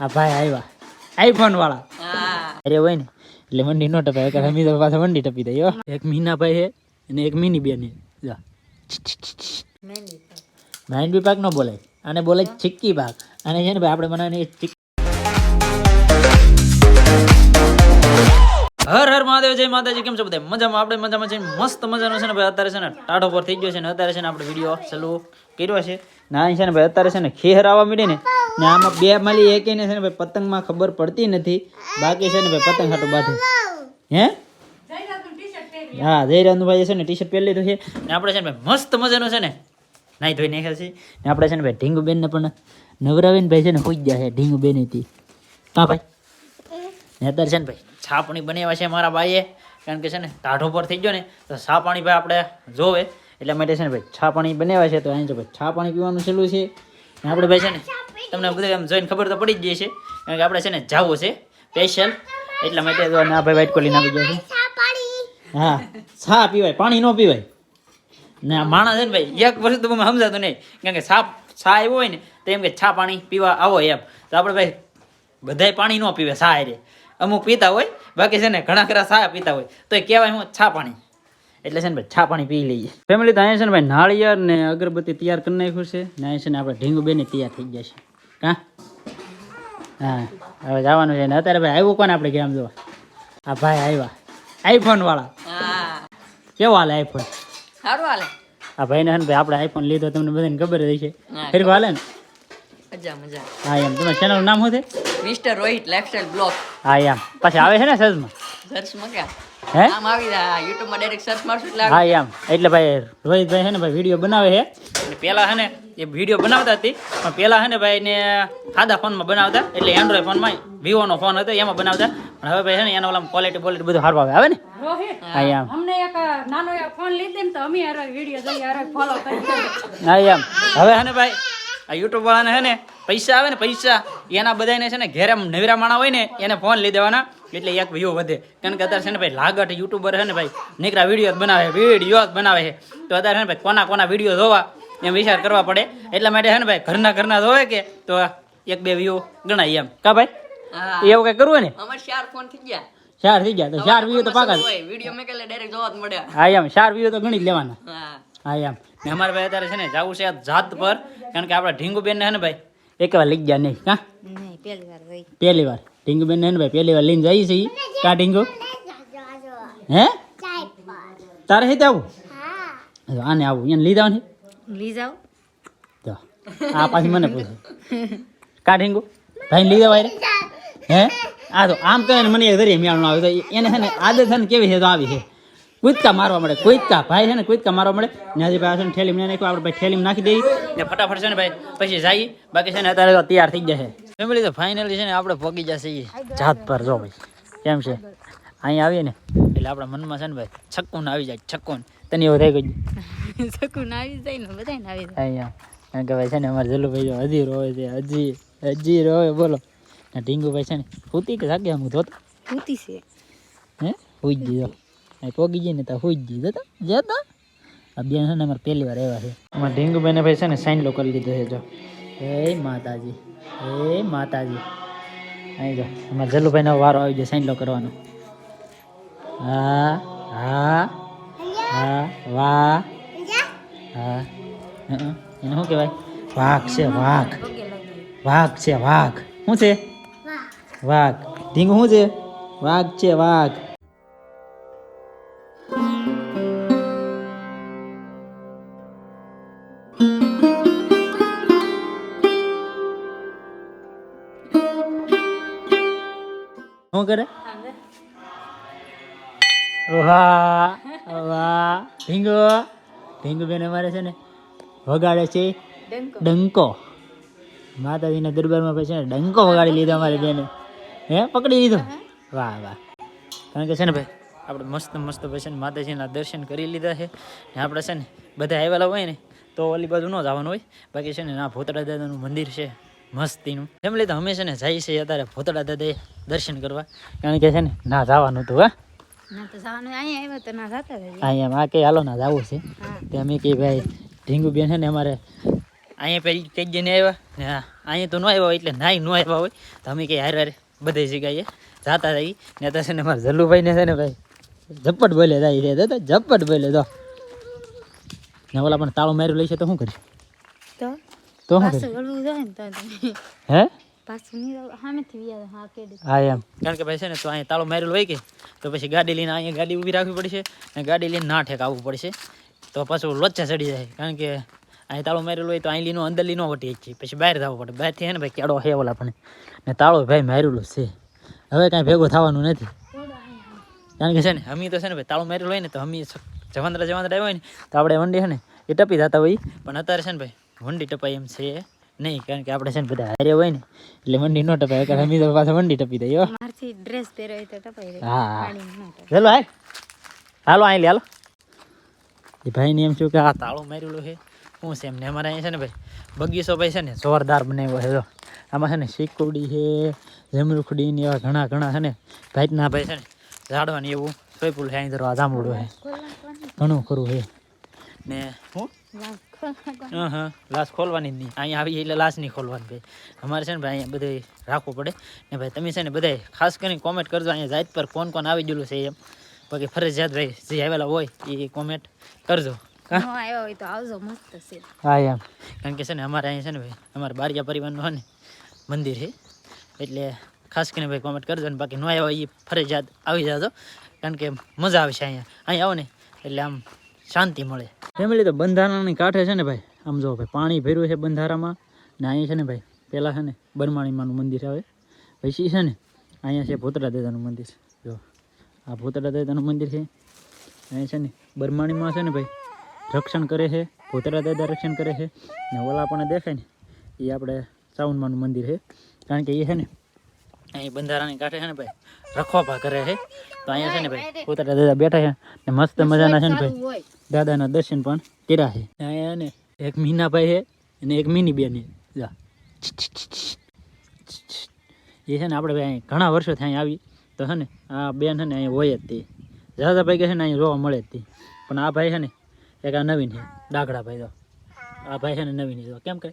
આ ભાઈ આવ્યા આઈફોન વાળા અરે હોય ને એટલે વંડી નો ટપાય કારણ અમે પાસે મંડી વંડી ટપી દઈ એક મીના ભાઈ છે અને એક મિની બેન છે. જા. મહેંદી પાક નો બોલાય. અને બોલાય ચિક્કી પાક. અને છે ને ભાઈ આપણે બનાવીને ચિક હર હર મહાદેવ જય માતાજી કેમ છો બધા? મજામાં? આપણે મજામાં છે મસ્ત મજાનો છે ને ભાઈ અત્યારે છે ને ટાઢો પર થઈ ગયો છે ને અત્યારે છે ને આપણે વીડિયો ચાલુ કર્યો છે. ના છે ને ભાઈ અત્યારે છે ને ખેર આવવા માંડી ને ને આમાં બે માલી એક છે ને ભાઈ પતંગમાં ખબર પડતી નથી બાકી છે ને ભાઈ પતંગ હાટું બાંધે હે હા જયરાજનું છે ને ટી શર્ટ પહેરી લીધું છે ને આપણે છે ને ભાઈ મસ્ત મજાનું છે ને નાઈ ધોઈ નાખ્યા છે ને આપણે છે ને ભાઈ ઢીંગુ બેન ને પણ નવરાવીને ભાઈ છે ને હોઈ ગયા છે ઢીંગુ બેન હતી હા ભાઈ ને અત્યારે છે ને ભાઈ છા પાણી બનાવ્યા છે મારા ભાઈએ કારણ કે છે ને ટાઢો પર થઈ ગયો ને તો છા પાણી ભાઈ આપણે જોવે એટલા માટે છે ને ભાઈ છા પાણી બનાવ્યા છે તો અહીં ભાઈ છા પાણી પીવાનું છેલ્લું છે ને આપણે ભાઈ છે ને તમને બધું એમ જોઈને ખબર તો પડી જ જશે કારણ કે આપણે છે ને જવું છે સ્પેશિયલ એટલા માટે જો ના ભાઈ વાઇટ કોલી નાખી છે. હા છા પીવાય, પાણી ન પીવાય. ને માણસ છે ને ભાઈ, એક વર્ષ તો મને સમજાતું નહીં. કારણ કે સાપ છા આવ્યો હોય ને, તો એમ કે છા પાણી પીવા આવો એમ. તો આપણે ભાઈ બધાય પાણી ન પીવે છા રે અમુક પીતા હોય, બાકી છે ને ઘણા ખરા છા પીતા હોય. તો એ કહેવાય હું છા પાણી. એટલે છે ને ભાઈ છા પાણી પી લઈએ. ફેમિલી તો અહીંયા છે ને ભાઈ, નાળિયેર ને અગરબત્તી તૈયાર કરી નાખ્યું છે. ને અહીંયા છે ને આપણે ઢીંગું બેને તૈયાર થઈ ગયા છે. કાં હા હવે જવાનું છે ને અત્યારે ભાઈ આવ્યું કોને આપણે કેમ જોવા? આ ભાઈ આવ્યા. આઈફોન વાળા. કેવો હાલે આઈફોન સારું હાલે. આ ભાઈને ને ભાઈ આપણે આઈફોન લીધો તમને બધાને ખબર જ છે. ફેરકો હાલે ને? મજા મજા. હા એમ. તમારા ચેનલનું નામ શું છે? મિસ્ટર રોહિત લાઈફસ્ટાઈલ બ્લોગ હા એમ. પછી આવે છે ને સર્ચમાં સર્ચ ક્યાં? હે? આમ આવી જાય YouTube માં ડાયરેક્ટ સર્ચ મારશું એટલે હા એમ. એટલે ભાઈ રોહિતભાઈ છે ને ભાઈ વીડિયો બનાવે છે. અને પહેલા હે ને એ વીડિયો બનાવતા હતી પણ પહેલા હે ને ભાઈ ને સાદા ફોનમાં બનાવતા એટલે એન્ડ્રોઈડ ફોનમાં વિવોનો ફોન હતો એમાં બનાવતા. પણ હવે ભાઈ હે ને એનો ઓલા ક્વોલિટી ક્વોલિટી બધું સારું આવે આવે ને? રોહિત હા એમ. અમને એક નાનો એક ફોન લીધી ને તો અમે હારે વિડિયો જોઈ હારે ફોલો કરી. હા એમ. હવે હે ને ભાઈ આ YouTube વાળાને હે ને પૈસા આવે ને પૈસા એના બધાને છે ને ઘેરે નવીરા માણા હોય ને એને ફોન લઈ દેવાના. એટલે એક વ્યૂ વધે. કારણ કે અત્યારે છે ને ભાઈ લાગટ યુટ્યુબર છે ને ભાઈ નીકળા વીડિયો બનાવે વીડિયો બનાવે છે. તો અત્યારે છે ને ભાઈ કોના કોના વીડિયો જોવા એમ વિચાર કરવા પડે. એટલા માટે છે ને ભાઈ ઘરના ઘરના જોવે કે તો એક બે વ્યૂ ગણાય એમ. કા ભાઈ? એવું કઈ કરવું ને? અમારે ચાર ફોન થઈ ગયા. ચાર થઈ ગયા તો ચાર વ્યૂ તો પાકા વીડિયો મેં એટલે ડાયરેક્ટ જોવા જ મળ્યા. હા એમ. ચાર વ્યૂ તો ગણી જ લેવાના. હા. હા એમ. ને અમારે ભાઈ અત્યારે છે ને જવું છે જાત પર. કારણ કે આપણા ઢીંગુ બેન છે ને ભાઈ એક વાર લઈ ગયા નહીં કા પહેલી વાર ઢીંગુ બેન ને ભાઈ પહેલી વાર લઈને જઈ છીએ કા ઢીંગુ? હે? તારે હે આવું? આને આવું એને લીધા ને લઈ જાઓ. તો આ પાછી મને પૂછે. કા ઢીંગુ? ભાઈ લઈ વાય હે? આ તો આમ તો મને ધરી મેળ આવે તો એને છે ને આદત છે ને કેવી છે તો આવી છે કૂદકા મારવા મળે કૂદકા. ભાઈ છે ને કૂદકા મારવા મળે. હજી ભાઈ છે ને થેલી મને નાખ્યું આપણે ભાઈ ઠેલીમ નાખી દઈએ. ને ફટાફટ છે ને ભાઈ પછી જઈએ. બાકી છે ને અત્યારે તો તૈયાર થઈ જશે ફેમિલી તો ફાઇનલી છે ને આપણે પહોંચી જશે જાત પર. જો ભાઈ કેમ છે? અહીં આવીએ ને એટલે આપણા મનમાં છે ને ભાઈ છક્કુન આવી જાય છક્કુન. તને એવું થઈ ગયું? છક્કું આવી જાય ને બધા આવી આવી અહીંયા. કારણ કે ભાઈ છે ને અમારે જલુભાઈ ભાઈ હજી રોવે છે હજી હજી રોવે બોલો. ઢીંગુ ભાઈ છે ને ફૂતી કે જાગે હું જોતા? પૂતી છે. હે? જ દીધો અહીં પોગી જઈએ ને તો હુઈ જ દીધો તો જતો આ બેન છે ને અમારે પહેલી વાર આવ્યા છે અમારે ઢીંગુભાઈને ભાઈ છે ને સાઈન લો કરી લીધો છે જો હે માતાજી હે માતાજી અહીં જો અમારે જલુભાઈનો વારો આવી જાય સાઈન લો કરવાનો હા હા હા વાહ હા હં, એને શું કહેવાય વાઘ છે વાઘ વાઘ છે વાઘ શું છે વાઘ ઢીંગુ શું છે વાઘ છે વાઘ શું કરે? વાહ વાહ ઢીંગો ઢીંગુ. બેન અમારે છે ને વગાડે છે ડંકો. માતાજીના દરબારમાં પછી ડંકો વગાડી લીધો અમારી બેને. હે પકડી લીધો? વાહ વાહ. કારણ કે છે ને ભાઈ આપણે મસ્ત મસ્ત પછી છે ને માતાજીના દર્શન કરી લીધા છે. ને આપણે છે ને બધા આવેલા હોય ને તો ઓલી બાજુ ન જવાનું હોય. બાકી છે ને ના ભોતડા દાદાનું મંદિર છે. મસ્તીનું. એમ તો હંમેશા ને જાય છે અત્યારે ભોતડા દાદા દર્શન કરવા. કારણ કે છે ને ના જવાનું હતું હા. તો અહીંયા તો આ કે હાલો ના જવું છે. તે અમે કે ભાઈ ઢીંગુ બેન છે ને અમારે અહીંયા પેલી જઈને આવ્યા. ને હા અહીંયા તો ન આવ્યા હોય એટલે નાય ન આવ્યા હોય. તો અમે કંઈ હારે હારે બધી જગ્યાએ જાતા જઈ ને તો છે ને મારા જલ્લુભાઈ ને છે ને ભાઈ ઝપટ બોલે જાય રે તો ઝપટ બોલે. તો ને ઓલા પણ તાળું માર્યું લઈ છે તો શું કરીશ? તો? તો હે હા એમ કારણ કે ભાઈ છે ને તો અહીંયા તાળો મારેલું હોય કે તો પછી ગાડી લઈને અહીંયા ગાડી ઊભી રાખવી પડશે અને ગાડી લઈને ના ઠેક આવવું પડશે તો પાછું લોચા ચડી જાય કારણ કે અહીં તાળો મારેલું હોય તો અહીં લીનો અંદર લીનો વટી જ પછી બહાર જવું પડે બહારથી હે ને ભાઈ કેડો હે ઓલા પણ ને તાળો ભાઈ મારેલું છે હવે કાંઈ ભેગું થવાનું નથી કારણ કે છે ને અમી તો છે ને ભાઈ તાળું મારેલું હોય ને તો અમી જવાંદરા જવાંદરા આવ્યા હોય ને તો આપણે વંડી છે ને એ ટપી જતા હોય પણ અત્યારે છે ને ભાઈ વંડી ટપાય એમ છે. નહીં કારણ કે આપણે છે ને બધા હારે હોય ને એટલે વંડી ન ટપાય. કારણ અમી તો પાછા વંડી ટપી દઈએ. મારથી ડ્રેસ પહેર્યો તો ટપાય હા ન. ચાલો હાલ હાલો અહીં લે હાલો. એ ભાઈને એમ થયું કે આ તાળું મારેલું છે. શું છે એમને અમારે અહીંયા છે ને ભાઈ બગીચો ભાઈ છે ને જોરદાર બનાવ્યો છે જો. આમાં છે ને શીકુડી છે જમરૂખડી ને એવા ઘણા ઘણા છે ને ભાઈના ભાઈ છે ને ઝાડવાની એવું સોયપુલ છે અહીં ધરવા જામડું છે. ઘણું ખરું છે. ને. હું? લાશ ખોલવાની. જ નહીં. અહીંયા આવી એટલે લાશ નહીં ખોલવાની ભાઈ. અમારે છે ને ભાઈ અહીંયા બધે રાખવું પડે. ને ભાઈ તમે છે ને બધાય ખાસ કરીને કોમેન્ટ કરજો. અહીંયા જાત પર કોણ કોણ આવી ગયેલું છે એમ. બાકી ફરજિયાત ભાઈ જે આવેલા હોય એ કોમેન્ટ કરજો. હા? આવ્યો હોય તો આવજો મસ્ત છે. હા એમ. કારણ કે છે ને અમારે અહીંયા છે ને ભાઈ અમારા બારિયા પરિવારનું હોય ને મંદિર છે. એટલે ખાસ કરીને ભાઈ કોમેન્ટ કરજો. ને બાકી ન આવ્યા એ ફરજિયાત આવી જાજો. કારણ કે મજા આવશે અહીંયા. અહીંયા આવો ને. એટલે આમ શાંતિ મળે. ફેમિલી તો બંધારાની કાંઠે છે ને ભાઈ? આમ જો ભાઈ, પાણી ભર્યું છે બંધારામાં, ને અહીંયા છે ને ભાઈ પહેલાં છે ને બરમાણીમાનું મંદિર આવે પછી છે ને અહીંયા છે ભોતડા દાદાનું મંદિર. જો, આ ભોતડા દાદાનું મંદિર છે. અહીંયા છે ને બરમાણીમાં છે ને ભાઈ, રક્ષણ કરે છે, ભોતરા દાદા રક્ષણ કરે છે. ને ઓલા આપણને દેખાય ને, એ આપણે સાવનમાનું મંદિર છે. કારણ કે એ છે ને, અહીં બંધારાની કાંઠે છે ને ભાઈ રખોપા કરે છે. તો અહીંયા છે ને ભાઈ પોતાના દાદા બેઠા છે ને મસ્ત મજાના છે ને ભાઈ દાદાના દર્શન પણ કર્યા છે અહીંયા ને એક મીનાભાઈ છે અને એક મીની બેન છે જા. એ છે ને આપણે ભાઈ અહીં ઘણા વર્ષોથી અહીં આવી તો છે ને આ બેન છે ને અહીંયા હોય જ તે દાદા ભાઈ કે છે ને અહીંયા જોવા મળે જ તે પણ આ ભાઈ છે ને એક આ નવીન છે ડાકડા ભાઈ તો આ ભાઈ છે ને નવીન છે કેમ કરે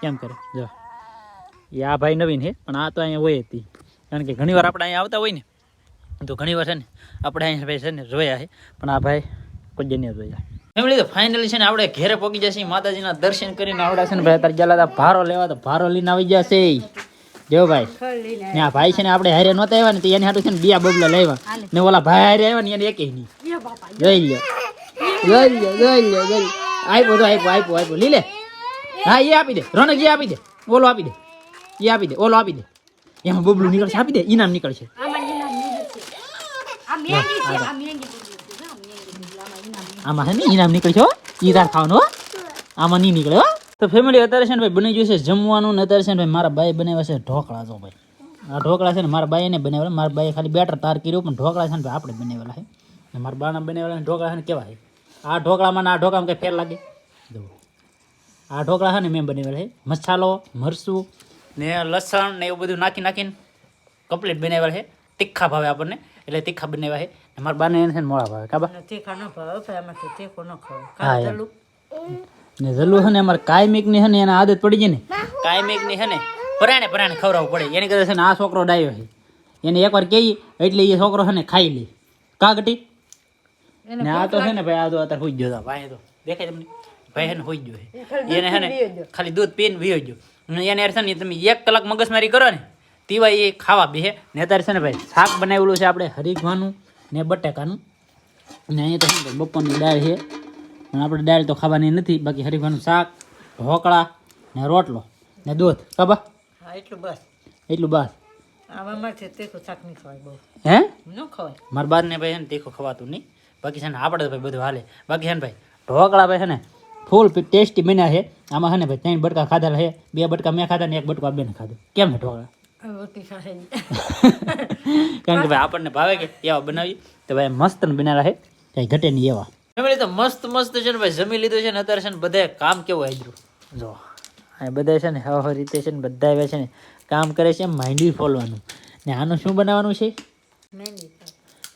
કેમ કરે જો એ આ ભાઈ નવીન છે પણ આ તો અહીંયા હોય હતી કારણ કે ઘણીવાર આપણે અહીંયા આવતા હોય ને તો ઘણીવાર છે ને આપણે અહીંયા ભાઈ છે ને જોયા છે પણ આ ભાઈ કોઈ જ જોયા. ફેમિલી તો ફાઇનલી છે ને આપણે ઘેરે પહોંચી જશે માતાજીના દર્શન કરીને આવડા છે ને ભાઈ તારે ગયા ભારો લેવા તો ભારો લઈને આવી જશે જો ભાઈ ને આ ભાઈ છે ને આપણે હારે નહોતા આવ્યા ને તો એની હાટું છે ને બે બબલા લાવ્યા ને ઓલા ભાઈ હારે આવ્યા ને એને એકે નહીં. જોઈ લ્યો. જોઈ લ્યો જોઈ લ્યો જોઈ. આપ્યો તો આપ્યો આપ્યો આપ્યો લીલે. હા એ આપી દે. રોનક એ આપી દે. ઓલો આપી દે. એ આપી દે ઓલો આપી દે. એમાં બબલું નીકળશે આપી દે ઇનામ નીકળશે. આમાં છે ને ઇનામ નીકળશે ઈ તાર ખાવાનું હો. આમાં નહીં નીકળે તો ફેમિલી અત્યારે છે ને ભાઈ બની ગયું છે જમવાનું ને અત્યારે છે ને ભાઈ મારા બાઈ બનાવ્યા છે ઢોકળા જો ભાઈ. આ ઢોકળા છે ને મારા બાઈને બનાવેલા મારા બાઈએ ખાલી બેટર તાર કર્યું પણ ઢોકળા છે ને ભાઈ આપણે બનાવેલા છે. ને મારા બાના બનાવેલા ઢોકળા છે ને કેવા છે? આ ઢોકળામાં ને આ ઢોકળામાં કંઈ ફેર લાગે? જો આ ઢોકળા છે ને મેં બનાવેલા છે. મસાલો મરચું ને લસણ ને એવું બધું નાખી નાખીને કમ્પ્લીટ બનાવ્યા છે. તીખા ભાવે આપણને. એટલે તીખા બનાવ્યા છે. મારા બાને એને છે ને મોળા ભાવે. કાબા ન ખાવ. ને જલ્લું છે ને અમારે કાયમિકની છે ને એને આદત પડી ગઈ ને. કાયમિકની છે ને પરાણે પરાણે ખવડાવવું પડે. એની કદાચ છે ને આ છોકરો ડાયો છે. એને એકવાર કહીએ એટલે એ છોકરો છે ને ખાઈ લે. કાગટી ને આ તો છે ને ભાઈ આ તો અત્યારે હોઈ ગયો ભાઈ તો દેખાય તમને. ભાઈ છે ને હોઈ ગયો એને છે ને ખાલી દૂધ પીને વિયો ગયો. અને એને છે ને તમે એક કલાક મગજમારી કરો ને તીવા એ ખાવા બેહે. ને અત્યારે છે ને ભાઈ શાક બનાવેલું છે આપણે હરીગવાનું ને બટેકાનું. ને અહીંયા તો શું બપોરની દાળ છે. અને આપણે દાળ તો ખાવાની નથી બાકી હરીફાનું શાક ઢોકળા ને રોટલો ને દૂધ. કબા હા એટલું બસ. એટલું બસ. હે? મારા બાદ ને ભાઈ તીખું ખવાતું નહીં. બાકી છે ને આપણે ભાઈ બધું હાલે. બાકી છે ને ભાઈ ઢોકળા ભાઈ છે ને ફૂલ ટેસ્ટી બન્યા છે. આમાં છે ને ભાઈ ત્રણ બટકા ખાધા છે. બે બટકા મેં ખાધા ને એક બટકા બેન ખાધું. કેમ ઢોકળા કારણ કે ભાઈ આપણને ભાવે કે એવા બનાવી તો ભાઈ મસ્ત બનાવેલા છે કઈ ઘટે નહીં એવા. જમી તો મસ્ત મસ્ત છે ને ભાઈ જમી લીધું છે ને અત્યારે છે ને બધા કામ કેવું આદરું જો આ બધા છે ને હવા રીતે છે ને બધા આવ્યા છે ને કામ કરે છે માંડવી ફોલવાનું. ને આનું શું બનાવવાનું છે?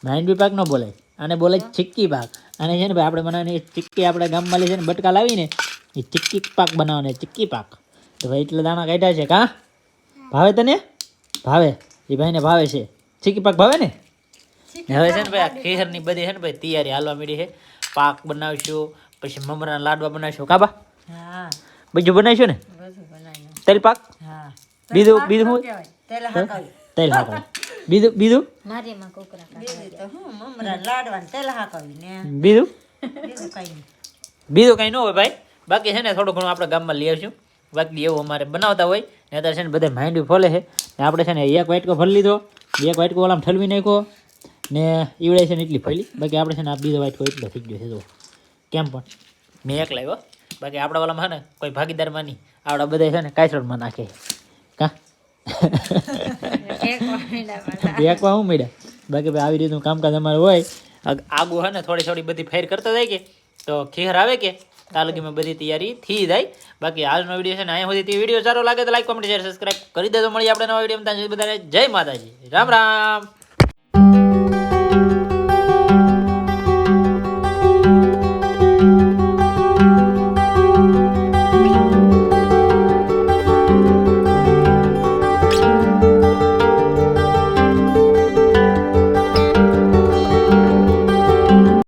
માંડવી પાક ન બોલાય. આને બોલાય ચીક્કી પાક. અને છે ને ભાઈ આપણે બનાવીને ચીક્કી આપણે ગામમાં લઈ છે ને બટકા લાવીને એ ચીક્કી પાક બનાવવાને ચીક્કી પાક. તો ભાઈ એટલે દાણા કાઢ્યા છે કાં? ભાવે તને? ભાવે. એ ભાઈને ભાવે છે. ચીક્કી પાક ભાવે ને? હવે છે ને ભાઈ આ ખીરની બધી છે ને ભાઈ તૈયારી હાલવા માંડી છે. પાક બનાવશું પછી મમરા લાડવા બનાવશું કાબા હા. બીજું બનાવીશું ને? તેલ પાક? હા. બીજું બીજું તેલ હાકાવી. બીજું બીજું? મારી કોકરા બીજું તો હું મમરા લાડવા તેલ હાકાવી બીજું? બીજું કઈ નહીં. બીજું કંઈ ન હોય ભાઈ. બાકી છે ને થોડું ઘણું આપણે ગામમાં લઈ આવશું. બાકી એવું અમારે બનાવતા હોય. ને અત્યારે છે ને બધા માંડવી ફોલે છે. ને આપણે છે ને એક વાટકો ભરી લીધો. એક વાટકો ઓલામ ઠલવી નાખ્યો. ને ઈવડે છે ને એટલી ફરી બાકી આપણે છે ને આ બીજો વાટકો એટલો થઈ ગયો છે તો કેમ પણ? મેં એક લાવ્યો બાકી આપણા વાલામાં છે ને કોઈ ભાગીદારમાં નહીં આપણા બધા છે ને કાયસરમાં નાખે. દેખવા હું મળ્યા? બાકી ભાઈ આવી રીતનું કામકાજ અમારું હોય. આગ- હે ને, થોડી થોડી બધી ફેર કરતા જાય કે? તો ખેર આવે કે? તાલુકીમાં બધી તૈયારી થઈ જાય. બાકી હાલનો વીડિયો છે ને, અહીંયા સુધી વીડિયો સારો લાગે તો લાઈક કોમેન્ટ શેર સબસ્ક્રાઈબ કરી દેજો. મળી આપણે નવા વીડિયો ત્યાં સુધી બધાને જય માતાજી. રામ રામ.